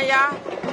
ஐயா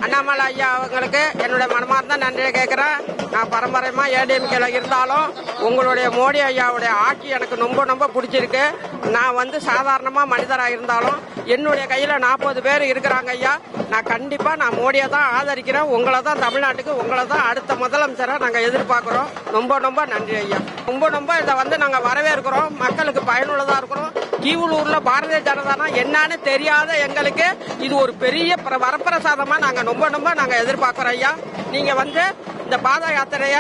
அண்ணாமலை ஐயா அவங்களுக்கு என்னுடைய மனமார்ந்த நன்றியை கேட்குறேன். நான் பரம்பரையமாக ஏடிஎம்கேல இருந்தாலும் உங்களுடைய மோடி ஐயாவுடைய ஆட்சி எனக்கு ரொம்ப ரொம்ப பிடிச்சிருக்கு. நான் வந்து சாதாரணமாக மனிதராக இருந்தாலும் என்னுடைய கையில் நாற்பது பேர் இருக்கிறாங்க ஐயா. நான் கண்டிப்பாக நான் மோடியை தான் ஆதரிக்கிறேன். உங்களை தான் தமிழ்நாட்டுக்கு உங்களை தான் அடுத்த முதலமைச்சராக நாங்கள் எதிர்பார்க்குறோம். ரொம்ப ரொம்ப நன்றி ஐயா. ரொம்ப ரொம்ப இதை வந்து நாங்கள் வரவேற்கிறோம். மக்களுக்கு பயனுள்ளதாக இருக்கிறோம். கீவலூர்ல பாரதிய ஜனதானா என்னன்னு தெரியாத எங்களுக்கு இது ஒரு பெரிய பிர- வரப்பிரசாதமா நாங்க ரொம்ப ரொம்ப நாங்க எதிர்பார்க்கிறோம் ஐயா. நீங்க வந்து இந்த பாத யாத்திரைய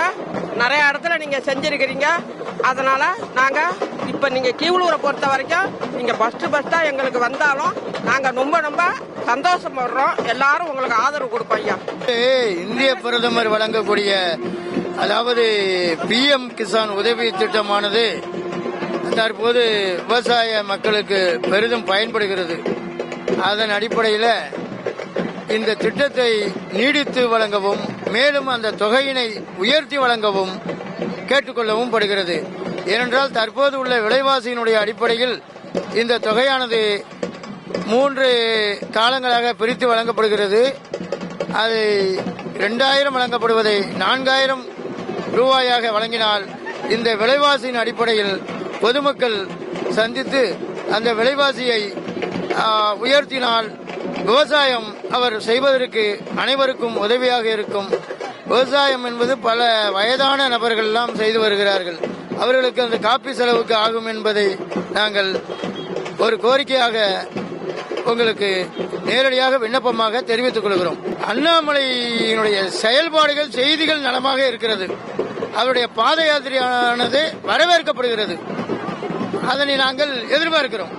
நிறைய இடத்துல நீங்க செஞ்சிருக்கிறீங்க. அதனால நாங்க இப்ப நீங்க கீவலூரை பொறுத்த வரைக்கும் நீங்க ஃபர்ஸ்ட் ஃபர்ஸ்டா எங்களுக்கு வந்தாலும் நாங்க ரொம்ப ரொம்ப சந்தோஷப்படுறோம் எல்லாரும் உங்களுக்கு ஆதரவு கொடுப்போம் ஐயா. இந்திய பிரதமர் வழங்கக்கூடிய அதாவது பிஎம் கிசான் உதவி திட்டமானது தற்போது விவசாய மக்களுக்கு பெரிதும் பயன்படுகிறது. அதன் அடிப்படையில் இந்த திட்டத்தை நீடித்து வழங்கவும் மேலும் அந்த தொகையினை உயர்த்தி வழங்கவும் கேட்டுக்கொள்ளவும் படுகிறது. ஏனென்றால் தற்போது உள்ள விலைவாசியினுடைய அடிப்படையில் இந்த தொகையானது மூன்று காலங்களாக பிரித்து வழங்கப்படுகிறது. அது இரண்டாயிரம் வழங்கப்படுவதை நான்காயிரம் ரூபாயாக வழங்கினால் இந்த விலைவாசியின் அடிப்படையில் பொதுமக்கள் சந்தித்து அந்த விலைவாசியை உயர்த்தினால் விவசாயம் அவர் செய்வதற்கு அனைவருக்கும் உதவியாக இருக்கும். விவசாயம் என்பது பல வயதான நபர்கள் எல்லாம் செய்து வருகிறார்கள். அவர்களுக்கு அந்த காப்பி செலவுக்கு ஆகும் என்பதை நாங்கள் ஒரு கோரிக்கையாக உங்களுக்கு நேரடியாக விண்ணப்பமாக தெரிவித்துக் கொள்கிறோம். அண்ணாமலையினுடைய செயல்பாடுகள் செய்திகள் நலமாக இருக்கிறது. அவருடைய பாத யாத்திரையானது வரவேற்கப்படுகிறது. அதனை நாங்கள் எதிர்பார்க்கிறோம்.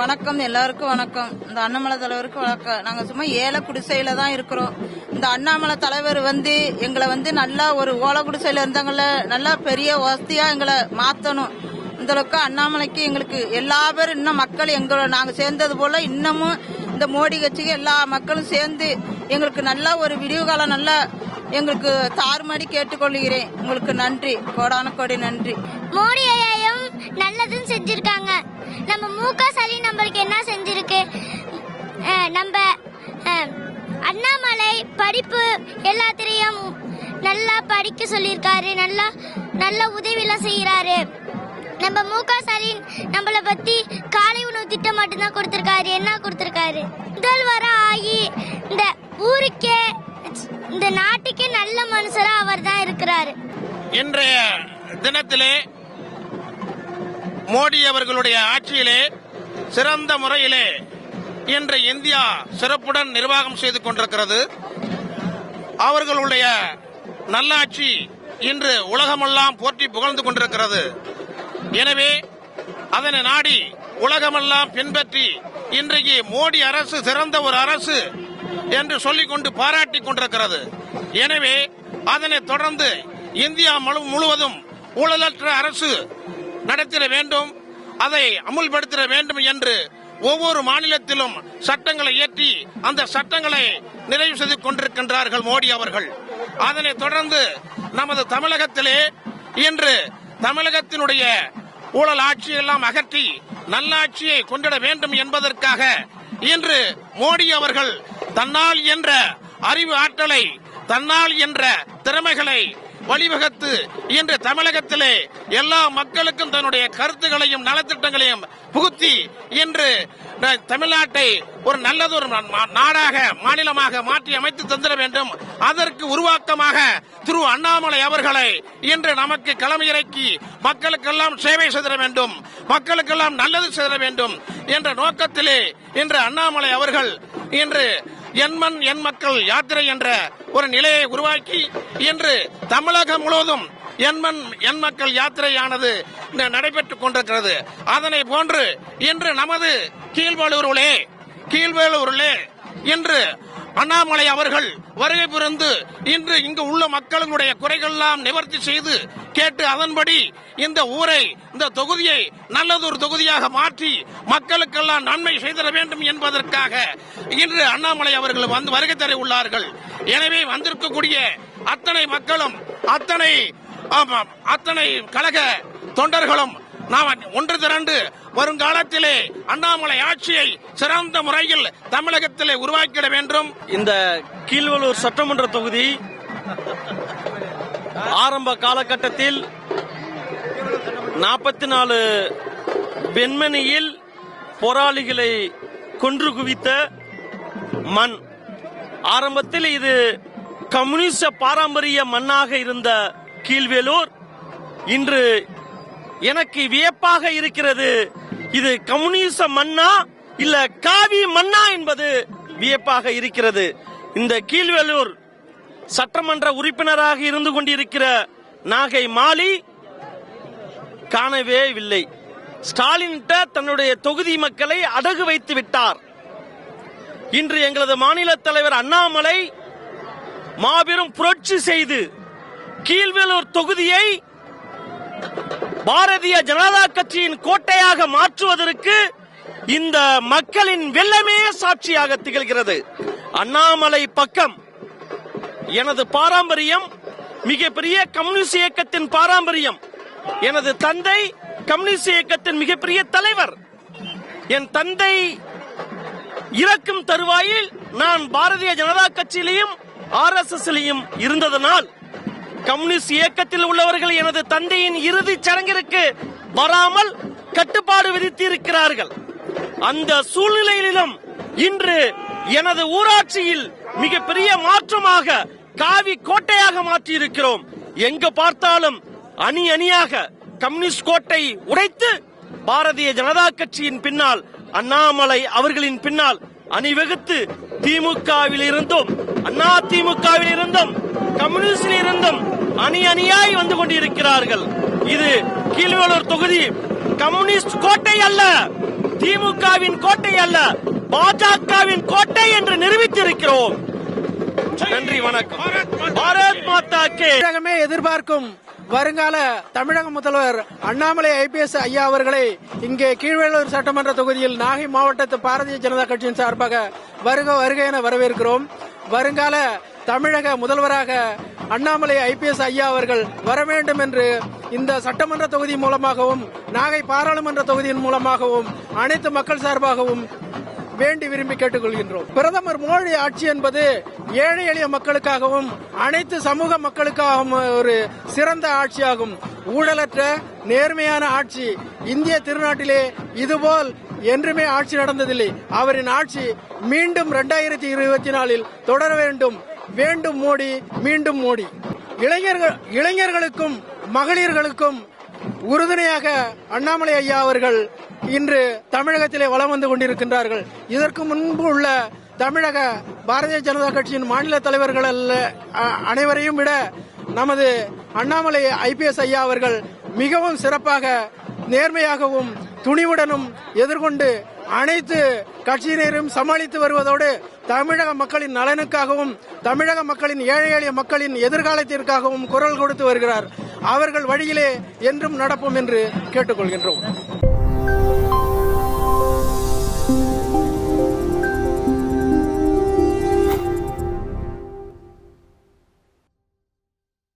வணக்கம் எல்லாருக்கும் வணக்கம். இந்த அண்ணாமலை தலைவருக்கு வணக்கம். நாங்க சும்மா ஏழை குடிசையில தான் இருக்கிறோம். இந்த அண்ணாமலை தலைவர் வந்து எங்களை வந்து நல்லா ஒரு ஓலை குடிசையில இருந்தவங்கள நல்லா பெரிய வசதியா எங்களை மாத்தணும். இந்த அளவுக்கு அண்ணாமலைக்கு எங்களுக்கு எல்லா பேரும் இன்னும் மக்கள் எங்களை நாங்க சேர்ந்தது போல இன்னமும் இந்த மோடி கட்சிக்கு எல்லா மக்களும் சேர்ந்து எங்களுக்கு நல்ல ஒரு விடிவு காலம் நல்லா எங்களுக்கு தாறுமாடி கேட்டுக்கொள்கிறேன். உங்களுக்கு நன்றி. கோடான கோடி நன்றி. மோடி ஐயாயும் நல்லதும் செஞ்சிருக்காங்க. நம்ம மூக ஸ்டாலின் நம்மளுக்கு என்ன செஞ்சிருக்கு? நம்ம அண்ணாமலை படிப்பு எல்லாத்திலையும் நல்லா படிக்க சொல்லியிருக்காரு. நல்லா நல்ல உதவியெல்லாம் செய்கிறாரு நம்ம மூக ஸ்டாலின் நம்மளை பத்தி காலை உணவு திட்டம் மட்டும்தான் கொடுத்துருக்காரு. என்ன கொடுத்துருக்காரு? முதல்வரா ஆகி இந்த ஊருக்கே இந்த நாட்டுக்கே நல்ல மனுஷரா அவர் தான் இருக்கிறாரு. இன்றைய தினத்திலே மோடி அவர்களுடைய ஆட்சியிலே சிறந்த முறையிலே இன்று இந்தியா சிறப்புடன் நிர்வாகம் செய்து கொண்டிருக்கிறது. அவர்களுடைய நல்லாட்சி இன்று உலகமெல்லாம் போற்றி புகழ்ந்து கொண்டிருக்கிறது. எனவே அதனை நாடி உலகமெல்லாம் பின்பற்றி இன்றைக்கு மோடி அரசு சிறந்த ஒரு அரசு என்று சொல்லிக் கொண்டு பாராட்டிக் கொண்டிருக்கிறது. எனவே அதனை தொடர்ந்து இந்தியா முழுவதும் ஊழலற்ற அரசு நடத்திட வேண்டும் அதை அமுல்படுத்திட வேண்டும் என்று ஒவ்வொரு மாநிலத்திலும் சட்டங்களை இயற்றி அந்த சட்டங்களை நிறைவு செய்து கொண்டிருக்கின்றார்கள் மோடி அவர்கள். அதனைத் தொடர்ந்து நமது தமிழகத்திலே இன்று தமிழகத்தினுடைய ஊழல் ஆட்சியெல்லாம் அகற்றி நல்லாட்சியை கொண்டிட வேண்டும் என்பதற்காக இன்று மோடி அவர்கள் தன்னால் என்ற அறிவு ஆற்றலை தன்னால் என்ற திறமைகளை வழிவகுத்து இன்று தமிழகத்திலே எல்லா மக்களுக்கும் தன்னுடைய கருத்துக்களையும் நலத்திட்டங்களையும் புகுத்தி இன்று தமிழ்நாட்டை ஒரு நல்லதொரு ஒரு நாடாக மாநிலமாக மாற்றி அமைத்து தந்திட வேண்டும். அதற்கு உருவாக்கமாக திரு அண்ணாமலை அவர்களை இன்று நமக்கு களமிறக்கி மக்களுக்கெல்லாம் சேவை செய்திட வேண்டும். மக்களுக்கெல்லாம் நல்லது செய்திட வேண்டும் என்ற நோக்கத்திலே இன்று அண்ணாமலை அவர்கள் இன்று எண்மண் என் மக்கள் யாத்திரை என்ற ஒரு நிலையை உருவாக்கி இன்று தமிழகம் முழுவதும் எண்மண் எண் மக்கள் யாத்திரையானது நடைபெற்றுக் கொண்டிருக்கிறது. அதனை போன்று இன்று நமது கீழ்வேலூரிலே கீழ்வேலூரிலே இன்று அண்ணாமலை அவர்கள் வருகை புரிந்து இன்று இங்கு உள்ள மக்களுடைய குறைகள்லாம் நிவர்த்தி செய்து கேட்டு அதன்படி இந்த ஊரை இந்த தொகுதியை நல்லதொரு தொகுதியாக மாற்றி மக்களுக்கெல்லாம் நன்மை செய்திட வேண்டும் என்பதற்காக இன்று அண்ணாமலை அவர்கள் வந்து வருகை தர உள்ளார்கள். எனவே வந்திருக்கக்கூடிய அத்தனை மக்களும் அத்தனை ஆமாம், அத்தனை கழக தொண்டர்களும் நாம் ஒன்று திரண்டு வருங்காலத்திலே அண்ணாமலை ஆட்சியை சிறந்த முறையில் தமிழகத்திலே உருவாக்கிட வேண்டும். இந்த கீழ்வலூர் சட்டமன்ற தொகுதி ஆரம்ப காலகட்டத்தில் நாற்பத்தி நாலு வெண்மணியில் போராளிகளை கொன்று குவித்த மண். ஆரம்பத்தில் இது கம்யூனிச பாரம்பரிய மண்ணாக இருந்த கீழ்வேலூர். இன்று எனக்கு வியப்பாக இருக்கிறது இது கம்யூனிச மண்ணா இல்ல காவி மண்ணா என்பது வியப்பாக இருக்கிறது. இந்த கீழ்வேலூர் சட்டமன்ற உறுப்பினராக இருந்து கொண்டிருக்கிற நாகை மாலி காணவே இல்லை. ஸ்டாலின் தன்னுடைய தொகுதி மக்களை அடகு வைத்து விட்டார். இன்று எங்களது மாநில தலைவர் அண்ணாமலை மாபெரும் புரட்சி செய்து கீழ்வேலூர் தொகுதியை பாரதிய ஜனதா கட்சியின் கோட்டையாக மாற்றுவதற்கு இந்த மக்களின் வெள்ளமே சாட்சியாக திகழ்கிறது. அண்ணாமலை பக்கம் எனது பாரம்பரியம் மிகப்பெரிய கம்யூனிஸ்ட் இயக்கத்தின் பாரம்பரியம். எனது தந்தை கம்யூனிஸ்ட் இயக்கத்தின் மிகப்பெரிய தலைவர். என் தந்தை இறக்கும் தருவாயில் நான் பாரதிய ஜனதா கட்சியிலையும் ஆர் எஸ் எஸ் இருந்ததனால் கம்யூனிஸ்ட் இயக்கத்தில் உள்ளவர்கள் எனது தந்தையின் இறுதி சடங்கிற்கு வராமல் கட்டுப்பாடு விதித்து இருக்கிறார்கள் அந்த சூழ்நிலையிலும் இன்று எனது ஊராட்சியில் மிகப்பெரிய மாற்றமாக காவி கோட்டையாக மாற்றி இருக்கிறோம் எங்க பார்த்தாலும் அணி அணியாக கம்யூனிஸ்ட் கோட்டை உடைத்து பாரதிய ஜனதா கட்சியின் பின்னால் அண்ணாமலை அவர்களின் பின்னால் அணிவகுத்து திமுகவில் இருந்தும் அண்ணா திமுகவில் இருந்தும் கம்யூனிஸ்டில் இருந்தும் அணி அணியாய் வந்து கொண்டிருக்கிறார்கள். இது கீழ்வலூர் தொகுதி கம்யூனிஸ்ட் கோட்டை அல்ல திமுகவின் கோட்டை அல்ல பாஜகவின் கோட்டை என்று நிரூபித்திருக்கிறோம். நன்றி வணக்கம். பாரத் மாதா தமிழகமே எதிர்பார்க்கும் வருங்கால தமிழக முதல்வர் அண்ணாமலை ஐபிஎஸ் ஐயா அவர்களை இங்கே கீழ்வேலூர் சட்டமன்ற தொகுதியில் நாகை மாவட்டத்து பாரதிய ஜனதா கட்சியின் சார்பாக வருக வருக என வரவேற்கிறோம். வருங்கால தமிழக முதல்வராக அண்ணாமலை ஐபிஎஸ் ஐயா அவர்கள் வர வேண்டும் என்று இந்த சட்டமன்ற தொகுதி மூலமாகவும் நாகை பாராளுமன்ற தொகுதியின் மூலமாகவும் அனைத்து மக்கள் சார்பாகவும் வேண்டி விரும்பி கேட்டுக்கொள்கின்றோம். பிரதமர் மோடி ஆட்சி என்பது ஏழை எளிய மக்களுக்காகவும் அனைத்து சமூக மக்களுக்காகவும் ஒரு சிறந்த ஆட்சியாகும். ஊழலற்ற நேர்மையான ஆட்சி இந்திய திருநாட்டிலே இதுபோல் என்றுமே ஆட்சி நடந்ததில்லை. அவரின் ஆட்சி மீண்டும் இரண்டாயிரத்தி இருபத்தி நாலில் தொடர வேண்டும். வேண்டும் மோடி மீண்டும் மோடி. இளைஞர்கள் இளைஞர்களுக்கும் மகளிர்களுக்கும் உறுதுணையாக அண்ணாமலை ஐயா அவர்கள் இன்று தமிழகத்திலே வலம் வந்து கொண்டிருக்கின்றார்கள். இதற்கு முன்பு உள்ள தமிழக பாரதிய ஜனதா கட்சியின் மாநில தலைவர்கள் அனைவரையும் விட நமது அண்ணாமலை ஐபிஎஸ் ஐயா அவர்கள் மிகவும் சிறப்பாக நேர்மையாகவும் துணிவுடனும் எதிர்கொண்டு அனைத்து கட்சியினரும் சமாளித்து வருவதோடு தமிழக மக்களின் நலனுக்காகவும் தமிழக மக்களின் ஏழை எளிய மக்களின் எதிர்காலத்திற்காகவும் குரல் கொடுத்து வருகிறார். அவர்கள் வழியிலே என்றும் நடப்போம் என்று கேட்டுக்கொள்கின்றோம்.